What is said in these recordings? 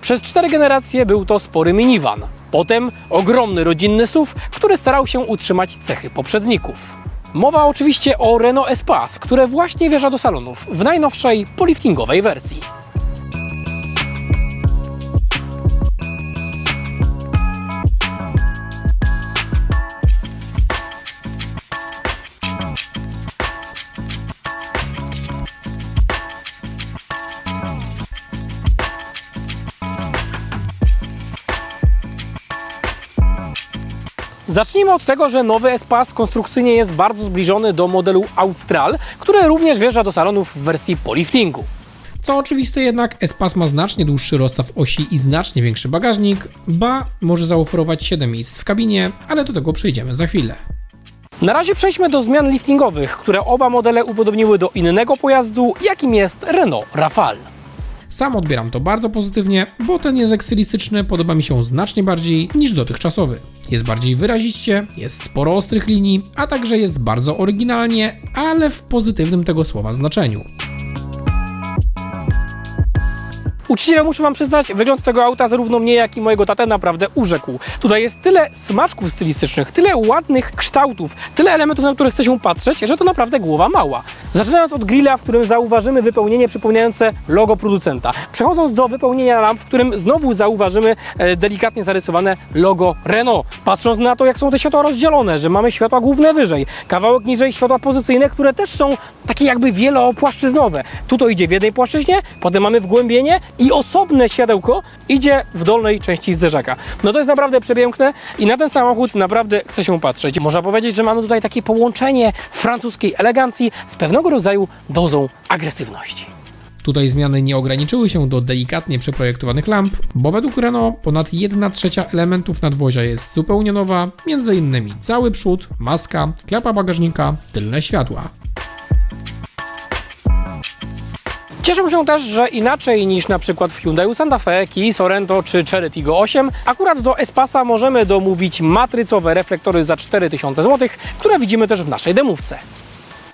Przez cztery generacje był to spory minivan. Potem ogromny rodzinny SUV, który starał się utrzymać cechy poprzedników. Mowa oczywiście o Renault Espace, które właśnie wjeżdża do salonów w najnowszej poliftingowej wersji. Zacznijmy od tego, że nowy Espace konstrukcyjnie jest bardzo zbliżony do modelu Austral, który również wjeżdża do salonów w wersji poliftingu. Co oczywiste jednak, Espace ma znacznie dłuższy rozstaw osi i znacznie większy bagażnik, ba może zaoferować 7 miejsc w kabinie, ale do tego przejdziemy za chwilę. Na razie przejdźmy do zmian liftingowych, które oba modele upodobniły do innego pojazdu, jakim jest Renault Rafale. Sam odbieram to bardzo pozytywnie, bo ten język stylistyczny podoba mi się znacznie bardziej niż dotychczasowy. Jest bardziej wyraziście, jest sporo ostrych linii, a także jest bardzo oryginalnie, ale w pozytywnym tego słowa znaczeniu. Uczciwie muszę Wam przyznać, wygląd tego auta zarówno mnie, jak i mojego tatę naprawdę urzekł. Tutaj jest tyle smaczków stylistycznych, tyle ładnych kształtów, tyle elementów, na które chce się patrzeć, że to naprawdę głowa mała. Zaczynając od grilla, w którym zauważymy wypełnienie przypominające logo producenta. Przechodząc do wypełnienia lamp, w którym znowu zauważymy e, delikatnie zarysowane logo Renault. Patrząc na to, jak są te światła rozdzielone, że mamy światła główne wyżej, kawałek niżej światła pozycyjne, które też są takie jakby wielopłaszczyznowe. Tu to idzie w jednej płaszczyźnie, potem mamy wgłębienie i osobne światełko idzie w dolnej części zderzaka. No to jest naprawdę przepiękne i na ten samochód naprawdę chce się patrzeć. Można powiedzieć, że mamy tutaj takie połączenie francuskiej elegancji z pewnego rodzaju dozą agresywności. Tutaj zmiany nie ograniczyły się do delikatnie przeprojektowanych lamp, bo według Renault ponad 1 trzecia elementów nadwozia jest zupełnie nowa, m.in. cały przód, maska, klapa bagażnika, tylne światła. Cieszę się też, że inaczej niż na przykład w Hyundai Santa Fe, Kia Sorento czy Cherry Tiggo 8, akurat do Espasa możemy domówić matrycowe reflektory za 4000 zł, które widzimy też w naszej demówce.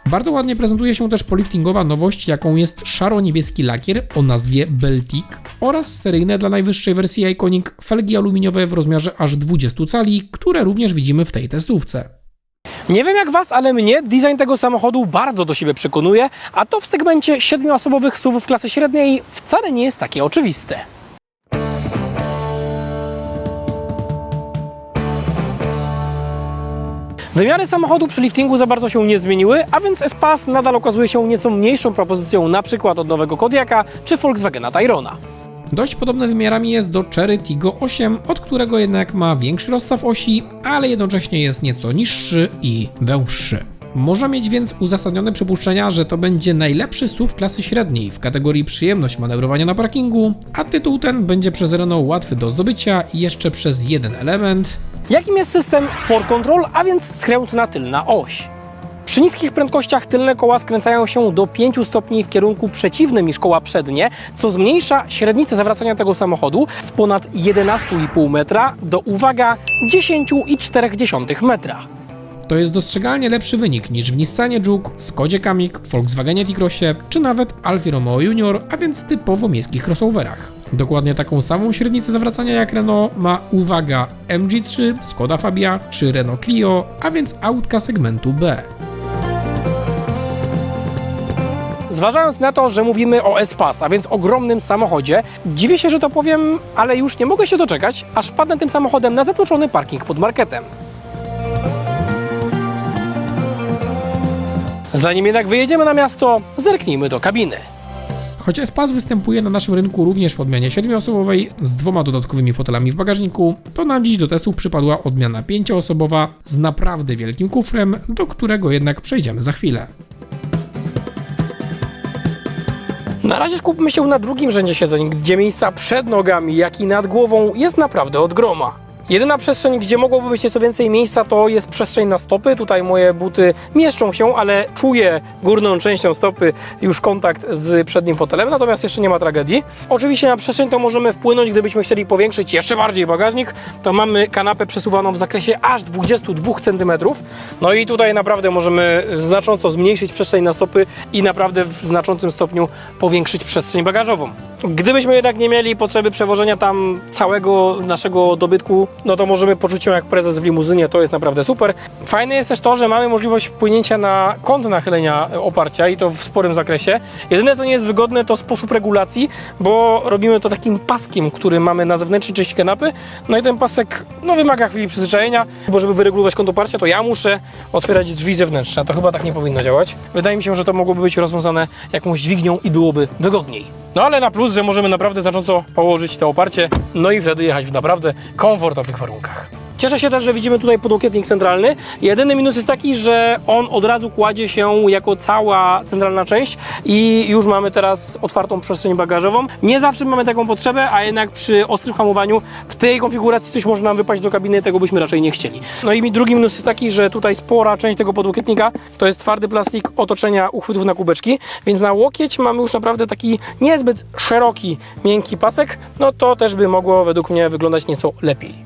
Bardzo ładnie prezentuje się też poliftingowa nowość, jaką jest szaro-niebieski lakier o nazwie Beltic oraz seryjne dla najwyższej wersji Iconic felgi aluminiowe w rozmiarze aż 20 cali, które również widzimy w tej testówce. Nie wiem jak Was, ale mnie design tego samochodu bardzo do siebie przekonuje, a to w segmencie 7-osobowych SUVów klasy średniej wcale nie jest takie oczywiste. Wymiary samochodu przy liftingu za bardzo się nie zmieniły, a więc Espace nadal okazuje się nieco mniejszą propozycją przykład od nowego Kodiaka czy Volkswagena Tyrona. Dość podobny wymiarami jest do Cherry Tiggo 8, od którego jednak ma większy rozstaw osi, ale jednocześnie jest nieco niższy i węższy. Można mieć więc uzasadnione przypuszczenia, że to będzie najlepszy SUV klasy średniej w kategorii przyjemność manewrowania na parkingu, a tytuł ten będzie przez Renault łatwy do zdobycia jeszcze przez jeden element, Jakim jest system for control, a więc skrętna tylna oś? Przy niskich prędkościach tylne koła skręcają się do 5 stopni w kierunku przeciwnym niż koła przednie, co zmniejsza średnicę zawracania tego samochodu z ponad 11,5 metra do, uwaga, 10,4 metra. To jest dostrzegalnie lepszy wynik niż w Nissanie Juke, Skodzie Kamiq, Volkswagenie T-Crossie czy nawet Alfie Romeo Junior, a więc typowo miejskich crossoverach. Dokładnie taką samą średnicę zawracania jak Renault ma, uwaga, MG3, Skoda Fabia czy Renault Clio, a więc autka segmentu B. Zważając na to, że mówimy o Espace, a więc ogromnym samochodzie, dziwię się, że to powiem, ale już nie mogę się doczekać, aż wpadnę tym samochodem na zatłoczony parking pod marketem. Zanim jednak wyjedziemy na miasto, zerknijmy do kabiny. Choć Espace występuje na naszym rynku również w odmianie 7-osobowej z dwoma dodatkowymi fotelami w bagażniku, to nam dziś do testów przypadła odmiana 5-osobowa z naprawdę wielkim kufrem, do którego jednak przejdziemy za chwilę. Na razie skupmy się na drugim rzędzie siedzeń, gdzie miejsca przed nogami, jak i nad głową jest naprawdę od groma. Jedyna przestrzeń, gdzie mogłoby być nieco więcej miejsca, to jest przestrzeń na stopy. Tutaj moje buty mieszczą się, ale czuję górną częścią stopy już kontakt z przednim fotelem, natomiast jeszcze nie ma tragedii. Oczywiście na przestrzeń to możemy wpłynąć, gdybyśmy chcieli powiększyć jeszcze bardziej bagażnik, to mamy kanapę przesuwaną w zakresie aż 22 cm. No i tutaj naprawdę możemy znacząco zmniejszyć przestrzeń na stopy i naprawdę w znaczącym stopniu powiększyć przestrzeń bagażową. Gdybyśmy jednak nie mieli potrzeby przewożenia tam całego naszego dobytku, no to możemy poczuć się jak prezes w limuzynie, to jest naprawdę super. Fajne jest też to, że mamy możliwość wpłynięcia na kąt nachylenia oparcia i to w sporym zakresie. Jedyne co nie jest wygodne to sposób regulacji, bo robimy to takim paskiem, który mamy na zewnętrznej części kanapy, no i ten pasek no, wymaga chwili przyzwyczajenia, bo żeby wyregulować kąt oparcia, to ja muszę otwierać drzwi zewnętrzne, to chyba tak nie powinno działać. Wydaje mi się, że to mogłoby być rozwiązane jakąś dźwignią i byłoby wygodniej. No ale na plus, że możemy naprawdę znacząco położyć to oparcie, no i wtedy jechać w naprawdę komfortowych warunkach. Cieszę się też, że widzimy tutaj podłokietnik centralny. Jedyny minus jest taki, że on od razu kładzie się jako cała centralna część i już mamy teraz otwartą przestrzeń bagażową. Nie zawsze mamy taką potrzebę, a jednak przy ostrym hamowaniu w tej konfiguracji coś może nam wypaść do kabiny, tego byśmy raczej nie chcieli. No i drugi minus jest taki, że tutaj spora część tego podłokietnika to jest twardy plastik otoczenia uchwytów na kubeczki, więc na łokieć mamy już naprawdę taki niezbyt szeroki, miękki pasek, no to też by mogło według mnie wyglądać nieco lepiej.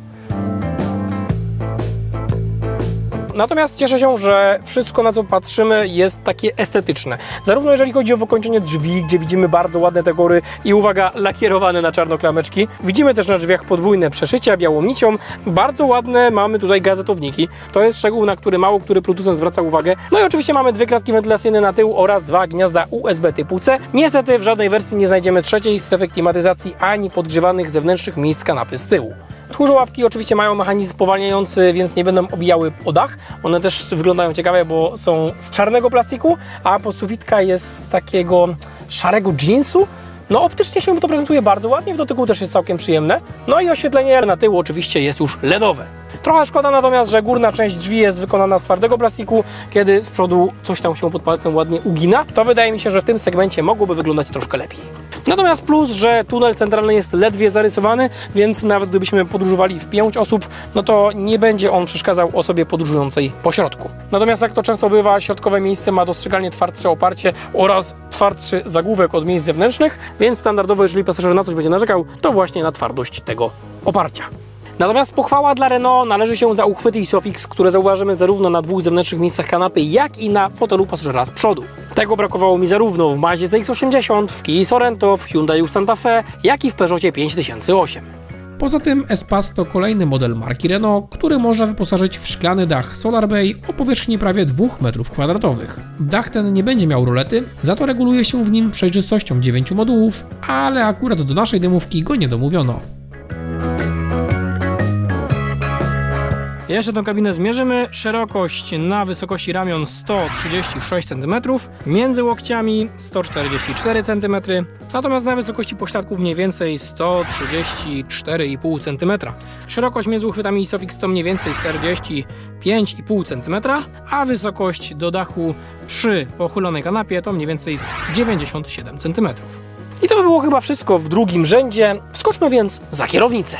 Natomiast cieszę się, że wszystko na co patrzymy jest takie estetyczne. Zarówno jeżeli chodzi o wykończenie drzwi, gdzie widzimy bardzo ładne dekory i uwaga, lakierowane na czarno klameczki. Widzimy też na drzwiach podwójne przeszycia białą nicią. Bardzo ładne mamy tutaj gazetowniki. To jest szczegół, na który mało który producent zwraca uwagę. No i oczywiście mamy dwie klatki wentylacyjne na tył oraz dwa gniazda USB typu C. Niestety w żadnej wersji nie znajdziemy trzeciej strefy klimatyzacji ani podgrzewanych zewnętrznych miejsc kanapy z tyłu. Tchórzołapki oczywiście mają mechanizm powalniający, więc nie będą obijały o dach. One też wyglądają ciekawe, bo są z czarnego plastiku, a posuwitka jest takiego szarego jeansu. No optycznie się to prezentuje bardzo ładnie, w dotyku też jest całkiem przyjemne. No i oświetlenie na tyłu oczywiście jest już LEDowe. Trochę szkoda natomiast, że górna część drzwi jest wykonana z twardego plastiku, kiedy z przodu coś tam się pod palcem ładnie ugina. To wydaje mi się, że w tym segmencie mogłoby wyglądać troszkę lepiej. Natomiast plus, że tunel centralny jest ledwie zarysowany, więc nawet gdybyśmy podróżowali w 5 osób, no to nie będzie on przeszkadzał osobie podróżującej po środku. Natomiast jak to często bywa, środkowe miejsce ma dostrzegalnie twardsze oparcie oraz twardszy zagłówek od miejsc zewnętrznych, więc standardowo, jeżeli pasażer na coś będzie narzekał, to właśnie na twardość tego oparcia. Natomiast pochwała dla Renault należy się za uchwyty Isofix, które zauważymy zarówno na dwóch zewnętrznych miejscach kanapy, jak i na fotelu pasażera z przodu. Tego brakowało mi zarówno w Mazie CX-80, w Kia Sorento, w Hyundai Santa Fe, jak i w Peugeotie 5008. Poza tym Espace to kolejny model marki Renault, który można wyposażyć w szklany dach Solar Bay o powierzchni prawie 2 m2. Dach ten nie będzie miał rolety, za to reguluje się w nim przejrzystością 9 modułów, ale akurat do naszej dymówki go nie domówiono. Jeszcze tą kabinę zmierzymy. Szerokość na wysokości ramion 136 cm, między łokciami 144 cm, natomiast na wysokości pośladków mniej więcej 134,5 cm. Szerokość między uchwytami Isofix to mniej więcej 45,5 cm, a wysokość do dachu przy pochylonej kanapie to mniej więcej 97 cm. I to by było chyba wszystko w drugim rzędzie. Wskoczmy więc za kierownicę.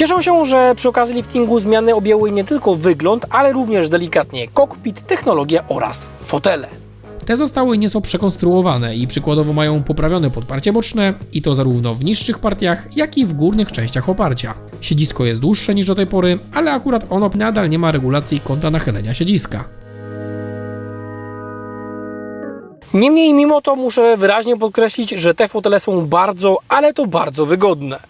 Cieszę się, że przy okazji liftingu zmiany objęły nie tylko wygląd, ale również delikatnie kokpit, technologię oraz fotele. Te zostały nieco przekonstruowane i przykładowo mają poprawione podparcie boczne i to zarówno w niższych partiach, jak i w górnych częściach oparcia. Siedzisko jest dłuższe niż do tej pory, ale akurat ono nadal nie ma regulacji kąta nachylenia siedziska. Niemniej mimo to muszę wyraźnie podkreślić, że te fotele są bardzo, ale to bardzo wygodne.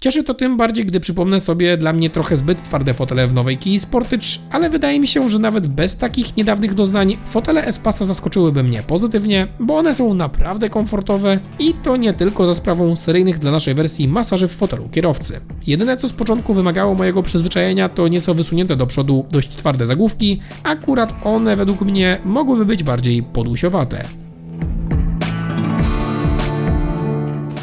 Cieszy to tym bardziej, gdy przypomnę sobie dla mnie trochę zbyt twarde fotele w nowej Kii Sportage, ale wydaje mi się, że nawet bez takich niedawnych doznań fotele Espasa zaskoczyłyby mnie pozytywnie, bo one są naprawdę komfortowe i to nie tylko za sprawą seryjnych dla naszej wersji masaży w fotelu kierowcy. Jedyne co z początku wymagało mojego przyzwyczajenia to nieco wysunięte do przodu dość twarde zagłówki, akurat one według mnie mogłyby być bardziej podusiowate.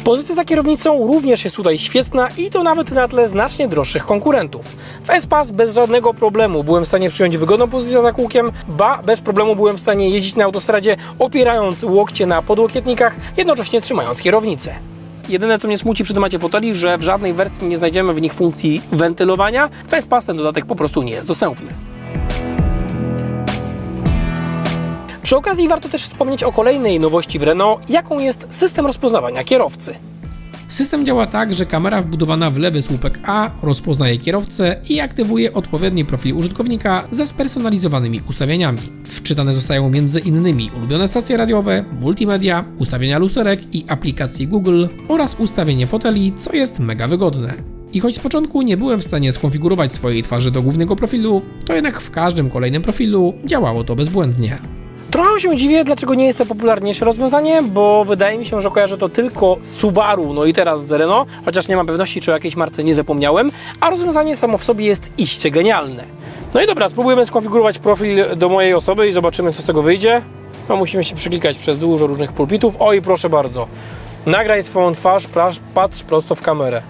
Pozycja za kierownicą również jest tutaj świetna i to nawet na tle znacznie droższych konkurentów. W S-Pass bez żadnego problemu byłem w stanie przyjąć wygodną pozycję za kółkiem, ba, bez problemu byłem w stanie jeździć na autostradzie opierając łokcie na podłokietnikach, jednocześnie trzymając kierownicę. Jedyne co mnie smuci przy temacie foteli, że w żadnej wersji nie znajdziemy w nich funkcji wentylowania. W S-Pass ten dodatek po prostu nie jest dostępny. Przy okazji warto też wspomnieć o kolejnej nowości w Renault, jaką jest system rozpoznawania kierowcy. System działa tak, że kamera wbudowana w lewy słupek A rozpoznaje kierowcę i aktywuje odpowiedni profil użytkownika ze spersonalizowanymi ustawieniami. Wczytane zostają innymi ulubione stacje radiowe, multimedia, ustawienia lusterek i aplikacji Google oraz ustawienie foteli, co jest mega wygodne. I choć z początku nie byłem w stanie skonfigurować swojej twarzy do głównego profilu, to jednak w każdym kolejnym profilu działało to bezbłędnie. Trochę się dziwię, dlaczego nie jest to popularniejsze rozwiązanie, bo wydaje mi się, że kojarzę to tylko z Subaru, no i teraz z Renault, chociaż nie mam pewności, czy o jakiejś marce nie zapomniałem, a rozwiązanie samo w sobie jest iście genialne. No i dobra, spróbujemy skonfigurować profil do mojej osoby i zobaczymy, co z tego wyjdzie. No musimy się przeklikać przez dużo różnych pulpitów. Oj, proszę bardzo. Nagraj swoją twarz, patrz prosto w kamerę.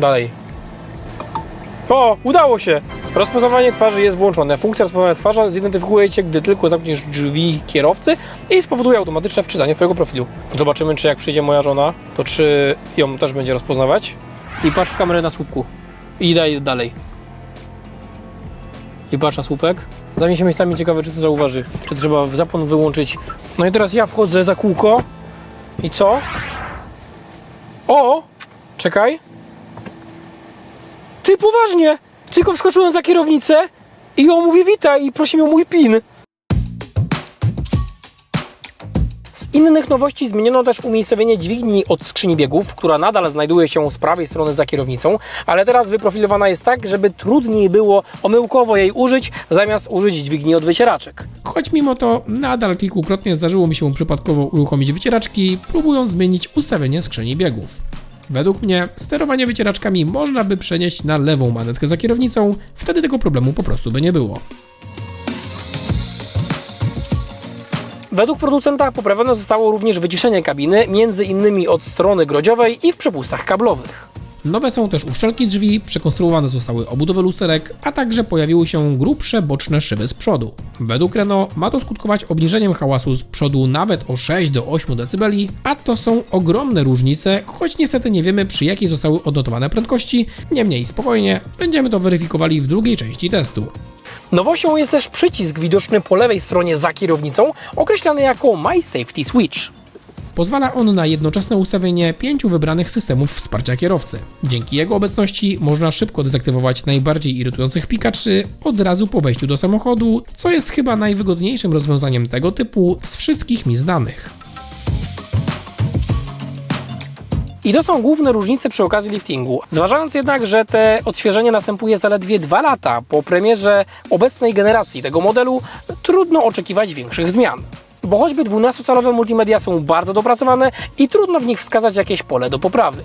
Dalej. O, udało się! Rozpoznawanie twarzy jest włączone. Funkcja rozpoznawania twarzy zidentyfikuje Cię, gdy tylko zamkniesz drzwi kierowcy i spowoduje automatyczne wczytanie Twojego profilu. Zobaczymy, czy jak przyjdzie moja żona, to czy ją też będzie rozpoznawać. I patrz w kamerę na słupku. I daj dalej. I patrz na słupek. Zajmie się miejscami ciekawe, czy to zauważy. Czy trzeba zapłon wyłączyć. No i teraz ja wchodzę za kółko. I co? O! Czekaj. Ty poważnie! Tylko wskoczyłem za kierownicę i on mówi witaj i prosi mnie o mój PIN. Z innych nowości zmieniono też umiejscowienie dźwigni od skrzyni biegów, która nadal znajduje się z prawej strony za kierownicą, ale teraz wyprofilowana jest tak, żeby trudniej było omyłkowo jej użyć, zamiast użyć dźwigni od wycieraczek. Choć mimo to nadal kilkukrotnie zdarzyło mi się przypadkowo uruchomić wycieraczki, próbując zmienić ustawienie skrzyni biegów. Według mnie sterowanie wycieraczkami można by przenieść na lewą manetkę za kierownicą, wtedy tego problemu po prostu by nie było. Według producenta poprawione zostało również wyciszenie kabiny, między innymi od strony grodziowej i w przepustach kablowych. Nowe są też uszczelki drzwi, przekonstruowane zostały obudowy lusterek, a także pojawiły się grubsze boczne szyby z przodu. Według Renault ma to skutkować obniżeniem hałasu z przodu nawet o 6 do 8 dB, a to są ogromne różnice, choć niestety nie wiemy przy jakiej zostały odnotowane prędkości. Niemniej spokojnie, będziemy to weryfikowali w drugiej części testu. Nowością jest też przycisk widoczny po lewej stronie za kierownicą, określany jako My Safety Switch. Pozwala on na jednoczesne ustawienie pięciu wybranych systemów wsparcia kierowcy. Dzięki jego obecności można szybko dezaktywować najbardziej irytujących pikaczy od razu po wejściu do samochodu, co jest chyba najwygodniejszym rozwiązaniem tego typu z wszystkich mi znanych. I to są główne różnice przy okazji liftingu. Zważając jednak, że te odświeżenie następuje zaledwie 2 lata po premierze obecnej generacji tego modelu, trudno oczekiwać większych zmian. Bo choćby 12-calowe multimedia są bardzo dopracowane i trudno w nich wskazać jakieś pole do poprawy.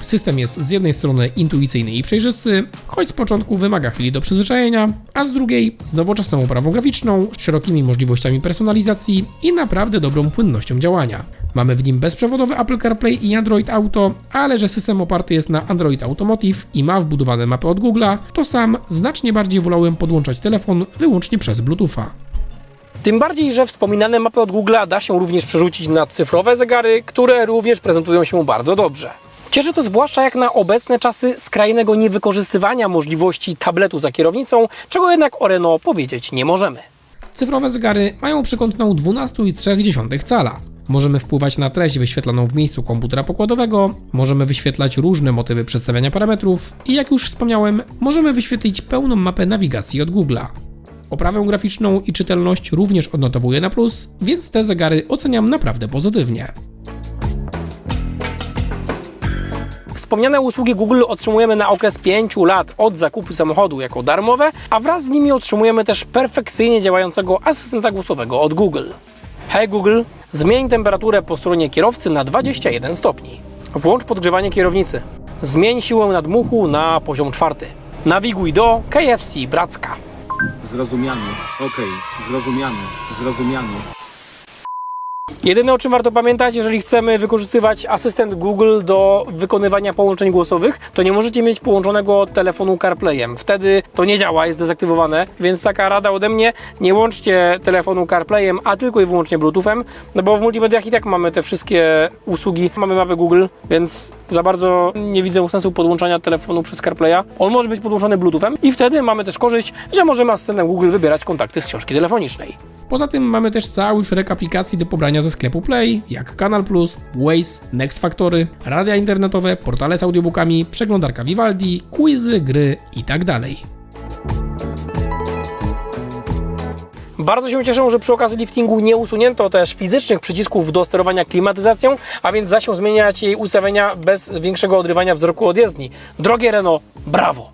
System jest z jednej strony intuicyjny i przejrzysty, choć z początku wymaga chwili do przyzwyczajenia, a z drugiej z nowoczesną oprawą graficzną, szerokimi możliwościami personalizacji i naprawdę dobrą płynnością działania. Mamy w nim bezprzewodowy Apple CarPlay i Android Auto, ale że system oparty jest na Android Automotive i ma wbudowane mapy od Google'a, to sam znacznie bardziej wolałem podłączać telefon wyłącznie przez Bluetootha. Tym bardziej, że wspominane mapy od Google'a da się również przerzucić na cyfrowe zegary, które również prezentują się bardzo dobrze. Cieszy to zwłaszcza jak na obecne czasy skrajnego niewykorzystywania możliwości tabletu za kierownicą, czego jednak o Renault powiedzieć nie możemy. Cyfrowe zegary mają przekątną 12,3 cala. Możemy wpływać na treść wyświetlaną w miejscu komputera pokładowego, możemy wyświetlać różne motywy przedstawiania parametrów i jak już wspomniałem, możemy wyświetlić pełną mapę nawigacji od Google'a. Oprawę graficzną i czytelność również odnotowuję na plus, więc te zegary oceniam naprawdę pozytywnie. Wspomniane usługi Google otrzymujemy na okres 5 lat od zakupu samochodu jako darmowe, a wraz z nimi otrzymujemy też perfekcyjnie działającego asystenta głosowego od Google. Hej Google, zmień temperaturę po stronie kierowcy na 21 stopni. Włącz podgrzewanie kierownicy. Zmień siłę nadmuchu na poziom czwarty. Nawiguj do KFC Bracka. Zrozumiany. Okej, zrozumiany. Zrozumiany. Jedyne o czym warto pamiętać, jeżeli chcemy wykorzystywać asystent Google do wykonywania połączeń głosowych, to nie możecie mieć połączonego telefonu CarPlayem. Wtedy to nie działa, jest dezaktywowane, więc taka rada ode mnie, nie łączcie telefonu CarPlayem, a tylko i wyłącznie Bluetoothem, no bo w multimediach i tak mamy te wszystkie usługi, mamy mapę Google, więc za bardzo nie widzę sensu podłączania telefonu przez CarPlaya. On może być podłączony Bluetoothem i wtedy mamy też korzyść, że możemy asystentem Google wybierać kontakty z książki telefonicznej. Poza tym mamy też cały szereg aplikacji do pobrania ze sklepu Play, jak Kanal Plus, Waze, Next Factory, radia internetowe, portale z audiobookami, przeglądarka Vivaldi, quizy, gry tak itd. Bardzo się cieszę, że przy okazji liftingu nie usunięto też fizycznych przycisków do sterowania klimatyzacją, a więc da się zmieniać jej ustawienia bez większego odrywania wzroku od jezdni. Drogie Renault, brawo!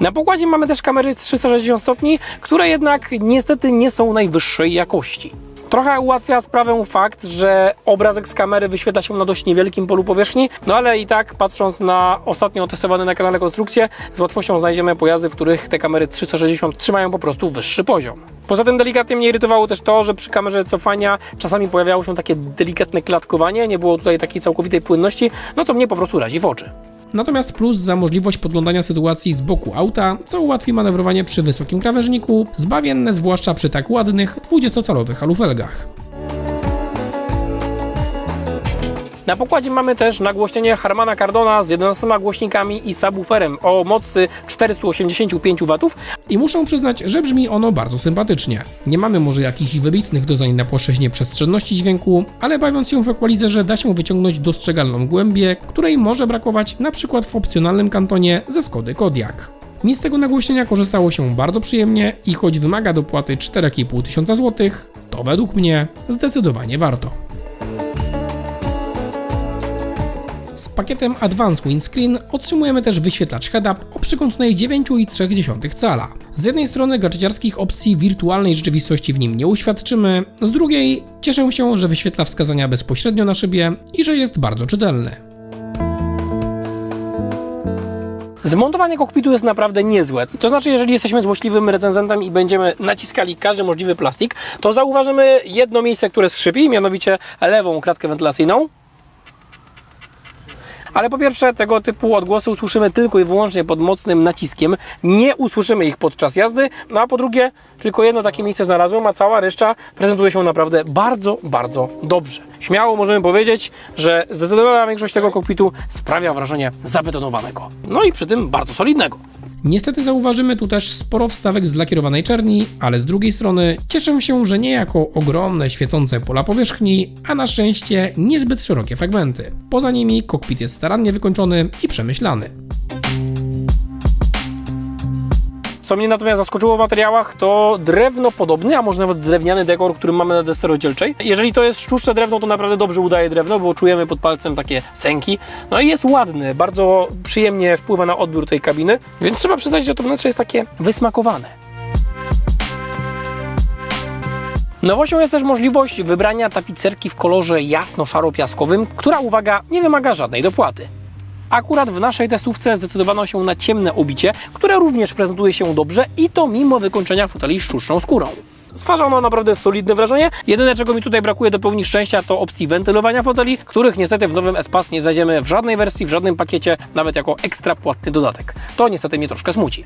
Na pokładzie mamy też kamery 360 stopni, które jednak niestety nie są najwyższej jakości. Trochę ułatwia sprawę fakt, że obrazek z kamery wyświetla się na dość niewielkim polu powierzchni, no ale i tak patrząc na ostatnio testowane na kanale konstrukcje, z łatwością znajdziemy pojazdy, w których te kamery 360 trzymają po prostu wyższy poziom. Poza tym delikatnie mnie irytowało też to, że przy kamerze cofania czasami pojawiało się takie delikatne klatkowanie, nie było tutaj takiej całkowitej płynności, no co mnie po prostu razi w oczy. Natomiast plus za możliwość podglądania sytuacji z boku auta, co ułatwi manewrowanie przy wysokim krawężniku, zbawienne zwłaszcza przy tak ładnych 20-calowych alufelgach. Na pokładzie mamy też nagłośnienie Harmana Kardona z 11 głośnikami i subwooferem o mocy 485 W. I muszę przyznać, że brzmi ono bardzo sympatycznie. Nie mamy może jakichś wybitnych doznań na płaszczyźnie przestrzenności dźwięku, ale bawiąc się w equalizerze da się wyciągnąć dostrzegalną głębię, której może brakować na przykład w opcjonalnym kantonie ze Skody Kodiaq. Mi z tego nagłośnienia korzystało się bardzo przyjemnie i choć wymaga dopłaty 4,5 tysiąca złotych, to według mnie zdecydowanie warto. Z pakietem Advanced Windscreen otrzymujemy też wyświetlacz head-up o przykątnej 9,3 cala. Z jednej strony gadżeciarskich opcji wirtualnej rzeczywistości w nim nie uświadczymy, z drugiej cieszę się, że wyświetla wskazania bezpośrednio na szybie i że jest bardzo czytelny. Zmontowanie kokpitu jest naprawdę niezłe. To znaczy, jeżeli jesteśmy złośliwym recenzentem i będziemy naciskali każdy możliwy plastik, to zauważymy jedno miejsce, które skrzypi, mianowicie lewą kratkę wentylacyjną. Ale po pierwsze, tego typu odgłosy usłyszymy tylko i wyłącznie pod mocnym naciskiem. Nie usłyszymy ich podczas jazdy. No a po drugie, tylko jedno takie miejsce znalazłem, a cała reszta prezentuje się naprawdę bardzo, bardzo dobrze. Śmiało możemy powiedzieć, że zdecydowana większość tego kokpitu sprawia wrażenie zabetonowanego. No i przy tym bardzo solidnego. Niestety zauważymy tu też sporo wstawek z lakierowanej czerni, ale z drugiej strony cieszę się, że nie jako ogromne świecące pola powierzchni, a na szczęście niezbyt szerokie fragmenty. Poza nimi kokpit jest starannie wykończony i przemyślany. Co mnie natomiast zaskoczyło w materiałach, to drewno podobny, a może nawet drewniany dekor, który mamy na desce rozdzielczej. Jeżeli to jest sztuczne drewno, to naprawdę dobrze udaje drewno, bo czujemy pod palcem takie sęki. No i jest ładny, bardzo przyjemnie wpływa na odbiór tej kabiny, więc trzeba przyznać, że to wnętrze jest takie wysmakowane. Nowością jest też możliwość wybrania tapicerki w kolorze jasno-szaro-piaskowym, która, uwaga, nie wymaga żadnej dopłaty. Akurat w naszej testówce zdecydowano się na ciemne obicie, które również prezentuje się dobrze i to mimo wykończenia foteli sztuczną skórą. Stwarza ono naprawdę solidne wrażenie. Jedyne czego mi tutaj brakuje do pełni szczęścia to opcji wentylowania foteli, których niestety w nowym S-Pass nie znajdziemy w żadnej wersji, w żadnym pakiecie, nawet jako ekstra płatny dodatek. To niestety mnie troszkę smuci.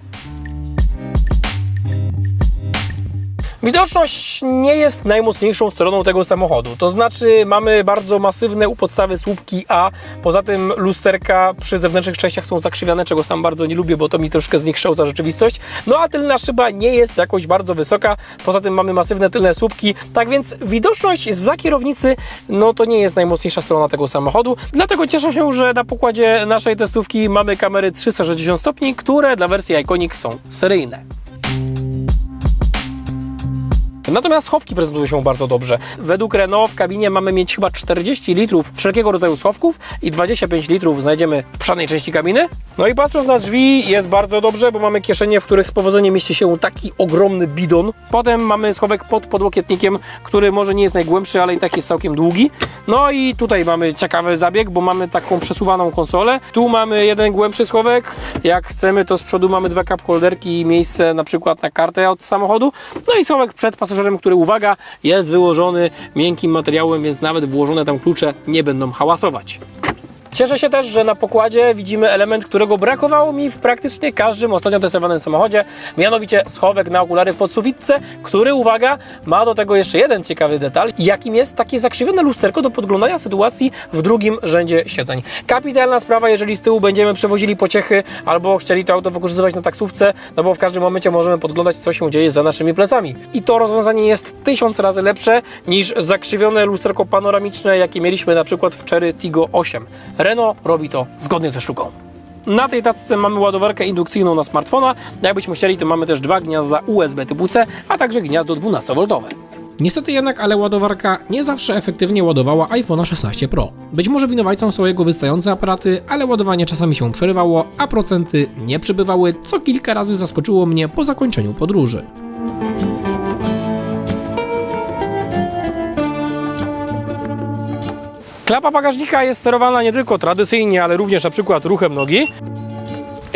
Widoczność nie jest najmocniejszą stroną tego samochodu. To znaczy, mamy bardzo masywne u podstawy słupki A. Poza tym lusterka przy zewnętrznych częściach są zakrzywiane, czego sam bardzo nie lubię, bo to mi troszkę zniekształca rzeczywistość. No a tylna szyba nie jest jakoś bardzo wysoka. Poza tym mamy masywne tylne słupki. Tak więc widoczność za kierownicy, no to nie jest najmocniejsza strona tego samochodu. Dlatego cieszę się, że na pokładzie naszej testówki mamy kamery 360 stopni, które dla wersji Iconic są seryjne. Natomiast schowki prezentują się bardzo dobrze. Według Renault w kabinie mamy mieć chyba 40 litrów wszelkiego rodzaju schowków i 25 litrów znajdziemy w przedniej części kabiny. No i patrząc na drzwi jest bardzo dobrze, bo mamy kieszenie, w których z powodzeniem mieści się taki ogromny bidon. Potem mamy schowek pod podłokietnikiem, który może nie jest najgłębszy, ale i tak jest całkiem długi. No i tutaj mamy ciekawy zabieg, bo mamy taką przesuwaną konsolę. Tu mamy jeden głębszy schowek. Jak chcemy, to z przodu mamy dwa cup holderki i miejsce na przykład na kartę od samochodu. No i schowek przed pasażerem pasażerem, który, uwaga, jest wyłożony miękkim materiałem, więc nawet włożone tam klucze nie będą hałasować. Cieszę się też, że na pokładzie widzimy element, którego brakowało mi w praktycznie każdym ostatnio testowanym samochodzie, mianowicie schowek na okulary w podsufitce, który, uwaga, ma do tego jeszcze jeden ciekawy detal, jakim jest takie zakrzywione lusterko do podglądania sytuacji w drugim rzędzie siedzeń. Kapitalna sprawa, jeżeli z tyłu będziemy przewozili pociechy albo chcieli to auto wykorzystywać na taksówce, no bo w każdym momencie możemy podglądać, co się dzieje za naszymi plecami. I to rozwiązanie jest tysiąc razy lepsze niż zakrzywione lusterko panoramiczne, jakie mieliśmy na przykład w Cherry Tiggo 8. Renault robi to zgodnie ze sztuką. Na tej tacce mamy ładowarkę indukcyjną na smartfona. Jakbyśmy chcieli, to mamy też dwa gniazda USB typu C, a także gniazdo 12V. Niestety jednak, ale ładowarka nie zawsze efektywnie ładowała iPhone'a 16 Pro. Być może winowajcą są jego wystające aparaty, ale ładowanie czasami się przerywało, a procenty nie przybywały, co kilka razy zaskoczyło mnie po zakończeniu podróży. Klapa bagażnika jest sterowana nie tylko tradycyjnie, ale również na przykład ruchem nogi.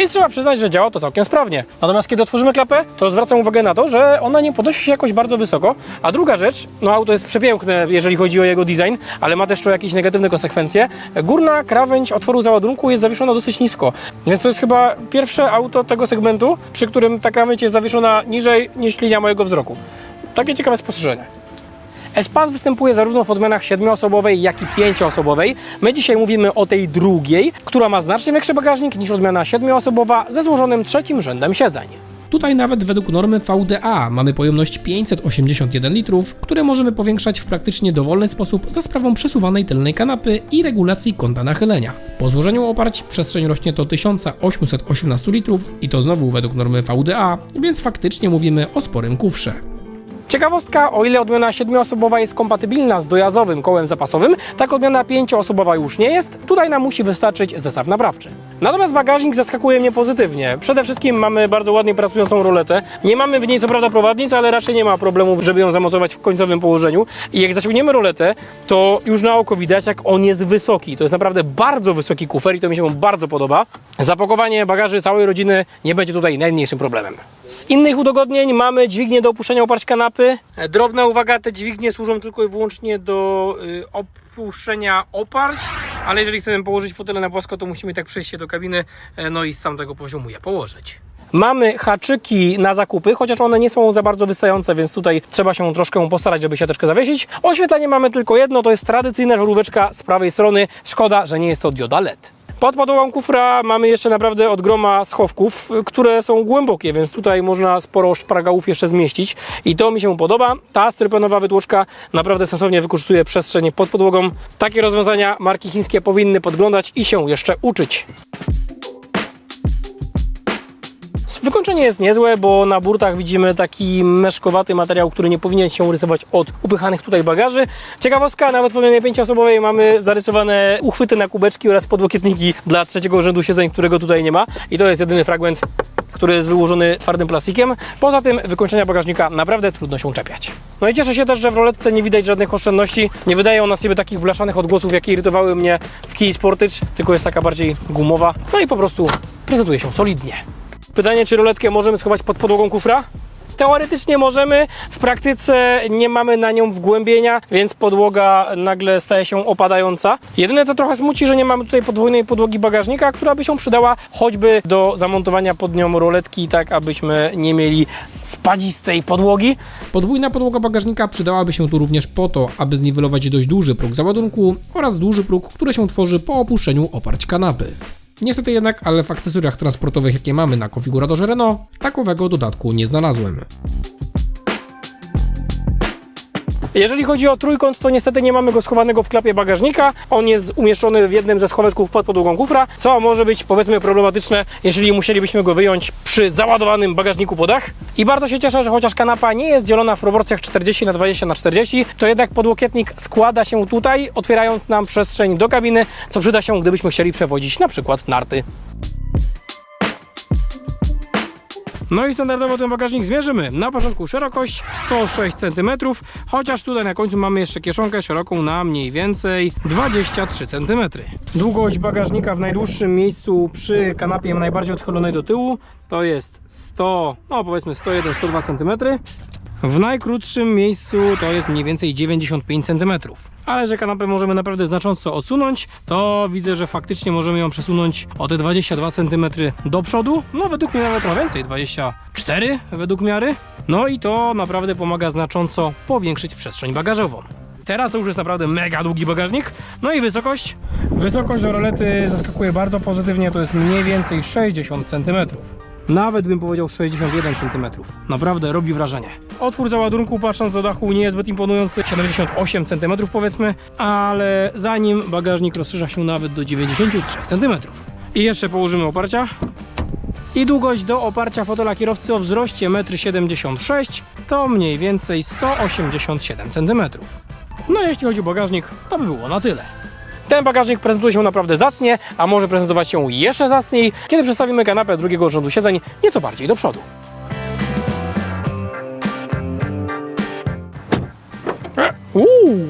I trzeba przyznać, że działa to całkiem sprawnie. Natomiast kiedy otworzymy klapę, to zwracam uwagę na to, że ona nie podnosi się jakoś bardzo wysoko. A druga rzecz, no auto jest przepiękne, jeżeli chodzi o jego design, ale ma też to jakieś negatywne konsekwencje. Górna krawędź otworu załadunku jest zawieszona dosyć nisko. Więc to jest chyba pierwsze auto tego segmentu, przy którym ta krawędź jest zawieszona niżej niż linia mojego wzroku. Takie ciekawe spostrzeżenie. Espace występuje zarówno w odmianach 7-osobowej, jak i 5-osobowej. My dzisiaj mówimy o tej drugiej, która ma znacznie większy bagażnik niż odmiana 7-osobowa ze złożonym trzecim rzędem siedzeń. Tutaj nawet według normy VDA mamy pojemność 581 litrów, które możemy powiększać w praktycznie dowolny sposób za sprawą przesuwanej tylnej kanapy i regulacji kąta nachylenia. Po złożeniu oparć przestrzeń rośnie do 1818 litrów i to znowu według normy VDA, więc faktycznie mówimy o sporym kufrze. Ciekawostka, o ile odmiana 7-osobowa jest kompatybilna z dojazdowym kołem zapasowym, tak odmiana 5-osobowa już nie jest. Tutaj nam musi wystarczyć zestaw naprawczy. Natomiast bagażnik zaskakuje mnie pozytywnie. Przede wszystkim mamy bardzo ładnie pracującą roletę. Nie mamy w niej co prawda prowadnic, ale raczej nie ma problemu, żeby ją zamocować w końcowym położeniu. I jak zaciągniemy roletę, to już na oko widać, jak on jest wysoki. To jest naprawdę bardzo wysoki kufer i to mi się bardzo podoba. Zapakowanie bagaży całej rodziny nie będzie tutaj najmniejszym problemem. Z innych udogodnień mamy dźwignię do opuszczenia oparć kanapy. E, Drobna uwaga, te dźwignie służą tylko i wyłącznie do y, opuszczenia oparć, ale jeżeli chcemy położyć fotele na płasko, to musimy tak przejść się do kabiny, e, no i z tamtego poziomu je położyć. Mamy haczyki na zakupy, chociaż one nie są za bardzo wystające, więc tutaj trzeba się troszkę postarać, żeby siateczkę zawiesić. Oświetlenie mamy tylko jedno, to jest tradycyjna żaróweczka z prawej strony. Szkoda, że nie jest to dioda LED. Pod podłogą kufra mamy jeszcze naprawdę od groma schowków, y, które są głębokie, więc tutaj można sporo szparagałów jeszcze zmieścić i to mi się podoba. Ta strypenowa wydłużka naprawdę sensownie wykorzystuje przestrzeń pod podłogą. Takie rozwiązania marki chińskie powinny podglądać i się jeszcze uczyć. Wykończenie jest niezłe, bo na burtach widzimy taki meszkowaty materiał, który nie powinien się rysować od upychanych tutaj bagaży. Ciekawostka, nawet w odmianie pięcioosobowej mamy zarysowane uchwyty na kubeczki oraz podłokietniki dla trzeciego rzędu siedzeń, którego tutaj nie ma. I to jest jedyny fragment, który jest wyłożony twardym plastikiem. Poza tym wykończenia bagażnika naprawdę trudno się czepiać. No i cieszę się też, że w roletce nie widać żadnych oszczędności. Nie wydaje ona siebie takich blaszanych odgłosów, jakie irytowały mnie w Kia Sportage, tylko jest taka bardziej gumowa. No i po prostu prezentuje się solidnie. Pytanie, czy roletkę możemy schować pod podłogą kufra? Teoretycznie możemy, w praktyce nie mamy na nią wgłębienia, więc podłoga nagle staje się opadająca. Jedyne co trochę smuci, że nie mamy tutaj podwójnej podłogi bagażnika, która by się przydała choćby do zamontowania pod nią roletki, tak abyśmy nie mieli spadzistej podłogi. Podwójna podłoga bagażnika przydałaby się tu również po to, aby zniwelować dość duży próg załadunku oraz duży próg, który się tworzy po opuszczeniu oparć kanapy. Niestety jednak, ale w akcesoriach transportowych, jakie mamy na konfiguratorze Renault, takowego dodatku nie znalazłem. Jeżeli chodzi o trójkąt, to niestety nie mamy go schowanego w klapie bagażnika. On jest umieszczony w jednym ze schoweczków pod podłogą kufra, co może być powiedzmy problematyczne, jeżeli musielibyśmy go wyjąć przy załadowanym bagażniku po dach. I bardzo się cieszę, że chociaż kanapa nie jest dzielona w proporcjach 40 na 20 na 40, to jednak podłokietnik składa się tutaj, otwierając nam przestrzeń do kabiny, co przyda się, gdybyśmy chcieli przewodzić na przykład narty. No i standardowo ten bagażnik zmierzymy. Na początku szerokość 106 cm, chociaż tutaj na końcu mamy jeszcze kieszonkę szeroką na mniej więcej 23 cm. Długość bagażnika w najdłuższym miejscu przy kanapie najbardziej odchylonej do tyłu to jest 100, no powiedzmy 101-102 cm. W najkrótszym miejscu to jest mniej więcej 95 cm. Ale że kanapę możemy naprawdę znacząco odsunąć, to widzę, że faktycznie możemy ją przesunąć o te 22 cm do przodu. No według mnie nawet ma więcej, 24 według miary. No i to naprawdę pomaga znacząco powiększyć przestrzeń bagażową. Teraz to już jest naprawdę mega długi bagażnik. No i wysokość? Wysokość do rolety zaskakuje bardzo pozytywnie, to jest mniej więcej 60 cm. Nawet bym powiedział 61 cm. Naprawdę robi wrażenie. Otwór załadunku, patrząc do dachu, nie jest zbyt imponujący, 78 cm powiedzmy, ale za nim bagażnik rozszerza się nawet do 93 cm. I jeszcze położymy oparcia. I długość do oparcia fotela kierowcy o wzroście 1,76 m to mniej więcej 187 cm. No jeśli chodzi o bagażnik, to by było na tyle. Ten bagażnik prezentuje się naprawdę zacnie, a może prezentować się jeszcze zacniej, kiedy przestawimy kanapę drugiego rzędu siedzeń nieco bardziej do przodu. E, Uuu,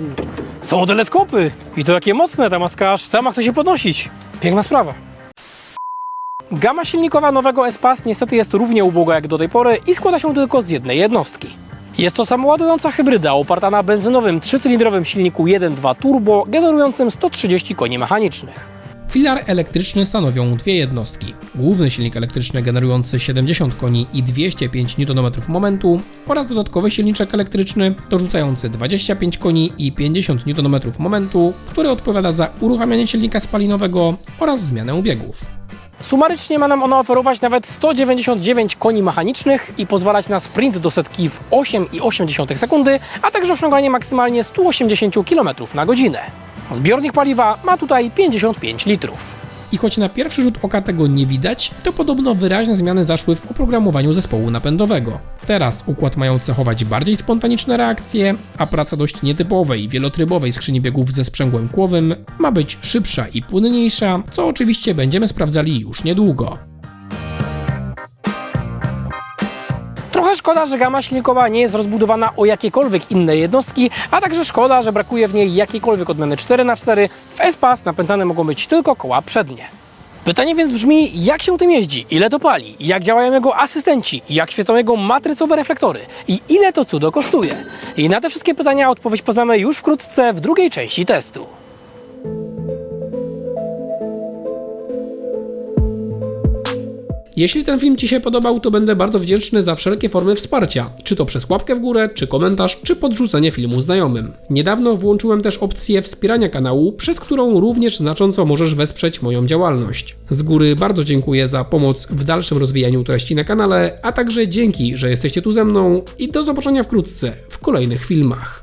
są teleskopy i to takie mocne, ta maska aż sama chce się podnosić. Piękna sprawa. Gama silnikowa nowego S-Pass niestety jest równie uboga jak do tej pory i składa się tylko z jednej jednostki. Jest to samoładująca hybryda oparta na benzynowym trzycylindrowym silniku 1.2 turbo generującym 130 koni mechanicznych. Filar elektryczny stanowią dwie jednostki. Główny silnik elektryczny generujący 70 koni i 205 Nm momentu oraz dodatkowy silniczek elektryczny dorzucający 25 koni i 50 Nm momentu, który odpowiada za uruchamianie silnika spalinowego oraz zmianę biegów. Sumarycznie ma nam ona oferować nawet 199 koni mechanicznych i pozwalać na sprint do setki w 8,8 sekundy, a także osiąganie maksymalnie 180 km na godzinę. Zbiornik paliwa ma tutaj 55 litrów. I choć na pierwszy rzut oka tego nie widać, to podobno wyraźne zmiany zaszły w oprogramowaniu zespołu napędowego. Teraz układ mają cechować bardziej spontaniczne reakcje, a praca dość nietypowej, wielotrybowej skrzyni biegów ze sprzęgłem kłowym ma być szybsza i płynniejsza, co oczywiście będziemy sprawdzali już niedługo. Trochę szkoda, że gama silnikowa nie jest rozbudowana o jakiekolwiek inne jednostki, a także szkoda, że brakuje w niej jakiejkolwiek odmiany 4x4. W S-Pass napędzane mogą być tylko koła przednie. Pytanie więc brzmi, jak się tym jeździ, ile to pali, jak działają jego asystenci, jak świecą jego matrycowe reflektory i ile to cudo kosztuje. I na te wszystkie pytania odpowiedź poznamy już wkrótce w drugiej części testu. Jeśli ten film Ci się podobał, to będę bardzo wdzięczny za wszelkie formy wsparcia, czy to przez łapkę w górę, czy komentarz, czy podrzucenie filmu znajomym. Niedawno włączyłem też opcję wspierania kanału, przez którą również znacząco możesz wesprzeć moją działalność. Z góry bardzo dziękuję za pomoc w dalszym rozwijaniu treści na kanale, a także dzięki, że jesteście tu ze mną i do zobaczenia wkrótce w kolejnych filmach.